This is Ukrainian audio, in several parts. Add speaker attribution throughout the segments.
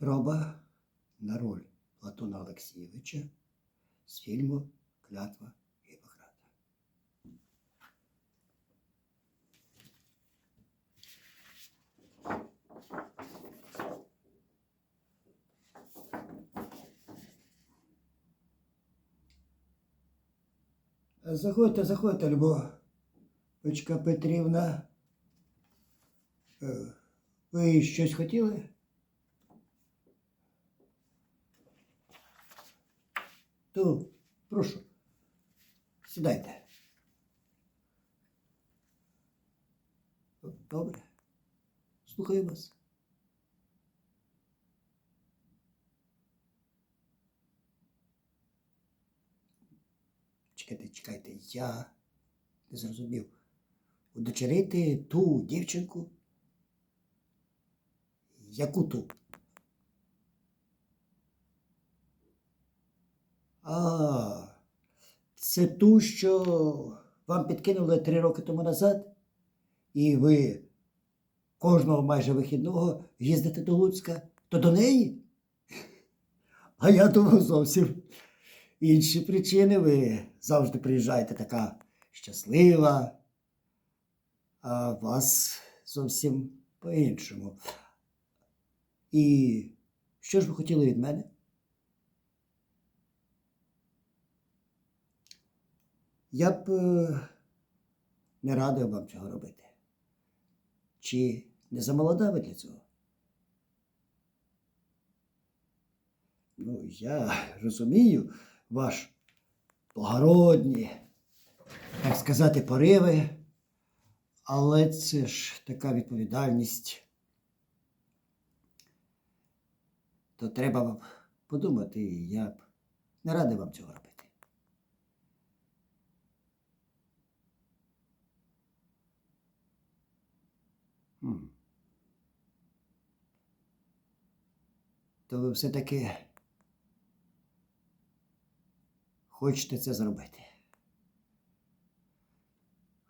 Speaker 1: Проба на роль Платона Олексійовича з фільму Клятва Гіппократа. Заходьте, заходьте, Любовочка Петрівна. Е, Ви щось хотіли? То прошу, сідайте. Добре. Слухаю вас. Чекайте, чекайте, я не зрозумів. Удочерити ту дівчинку? Яку ту? А, це ту, що вам підкинули три роки тому назад, і ви кожного майже вихідного їздите до Луцька, то до неї? А я думав зовсім інші причини. Ви завжди приїжджаєте така щаслива, а вас зовсім по-іншому. І що ж ви хотіли від мене? Я б е, не радив вам цього робити. Чи не замолода ви для цього? Ну, я розумію ваш благородні, так сказати, пориви, але це ж така відповідальність. То треба б подумати, і я б не радив вам цього робити. М. То ви все-таки хочете це зробити.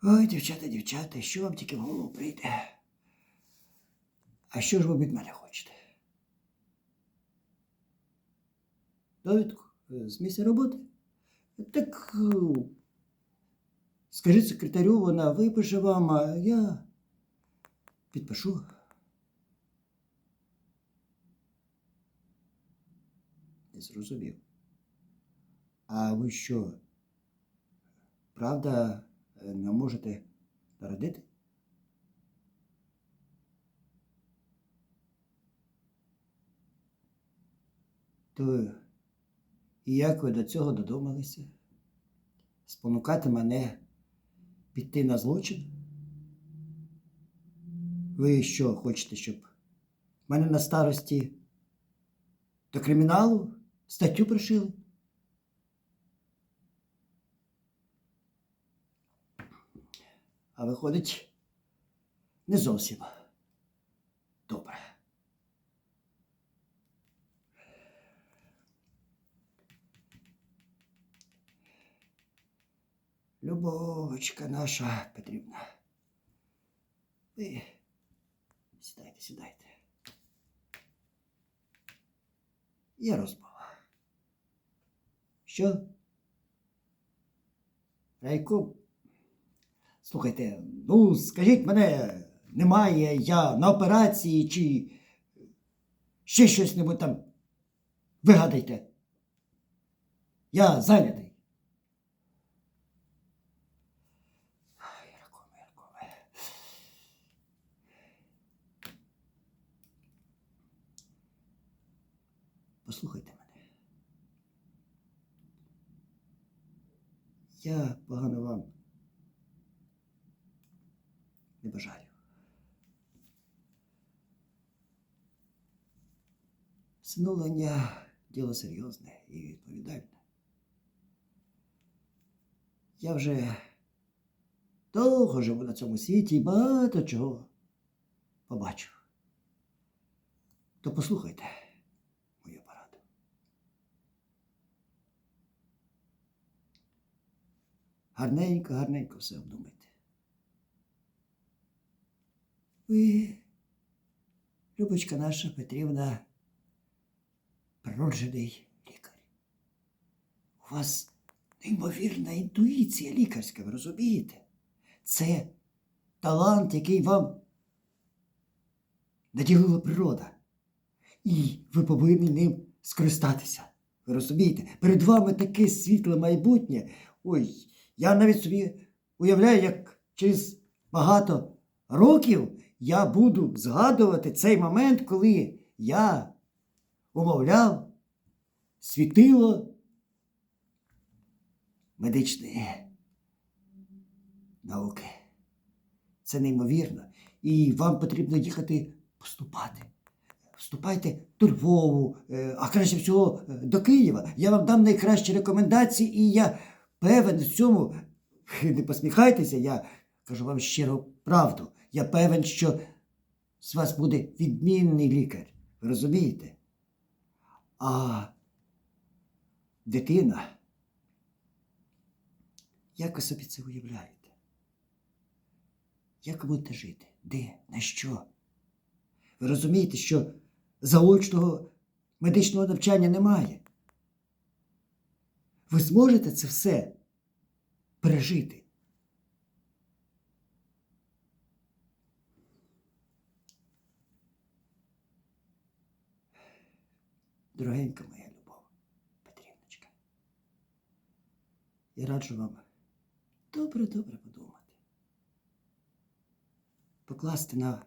Speaker 1: Ой, дівчата, дівчата, що вам тільки в голову прийде? А що ж ви від мене хочете? Довідку е, з місця роботи? Так е, скажіть секретарю, вона випише вам, а я підпишу. Не зрозумів. А ви що? Правда, е, не можете народити? То і як ви до цього додумалися? Спонукати мене піти на злочин? Ви що хочете, щоб в мене на старості до криміналу статтю пришили? А виходить, не зовсім добре. Любовочка наша Петрівна. Ви сідайте, сідайте. Є розмова. Що? Райку? Слухайте, ну скажіть мене, немає, я на операції чи ще щось небудь там вигадайте. Я зайнятий. Послухайте мене. Я погано вам не бажаю. Всиновлення діло серйозне і відповідальне. Я вже довго живу на цьому світі і багато чого побачив. То послухайте Гарненько, гарненько все обдумайте. Ви, Любочка наша Петрівна, природжений лікар. У вас неймовірна інтуїція лікарська, ви розумієте? Це талант, який вам наділила природа. І ви повинні ним скористатися. Ви розумієте? Перед вами таке світле майбутнє. Ой, я навіть собі уявляю, як через багато років я буду згадувати цей момент, коли я умовляв світило медичної науки. Це неймовірно. І вам потрібно їхати поступати. Вступайте до Львову, е, а краще всього е, до Києва. Я вам дам найкращі рекомендації, і я певен в цьому. Не посміхайтеся, я кажу вам щиро правду. Я певен, що з вас буде відмінний лікар. Розумієте? А дитина, як ви собі це уявляєте? Як будете жити? Де? На що? Ви розумієте, що заочного медичного навчання немає. Ви зможете це все пережити. Дорогенька моя любов, Петрівночка, я раджу вам добре-добре подумати. Покласти на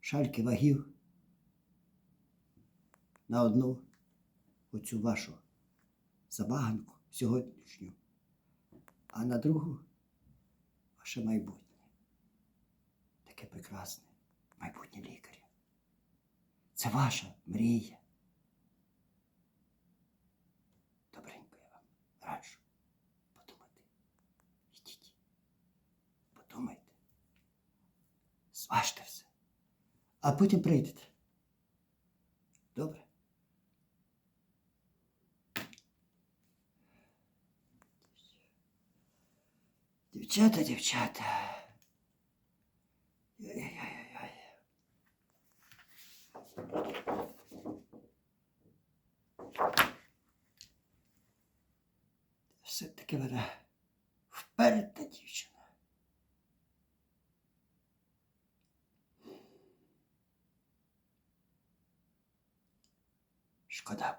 Speaker 1: шальки вагів на одну оцю вашу забаганку сьогоднішню, а на другу ваше майбутнє. Таке прекрасне майбутнє лікаря. Це ваша мрія. Добренько я вам раджу подумати. Йдіть, подумайте, зважте все, а потім прийдете. Добре? Дівчата, дівчата. Ой-ой-ой-ой. Все-таки вона вперта дівчина. Шкода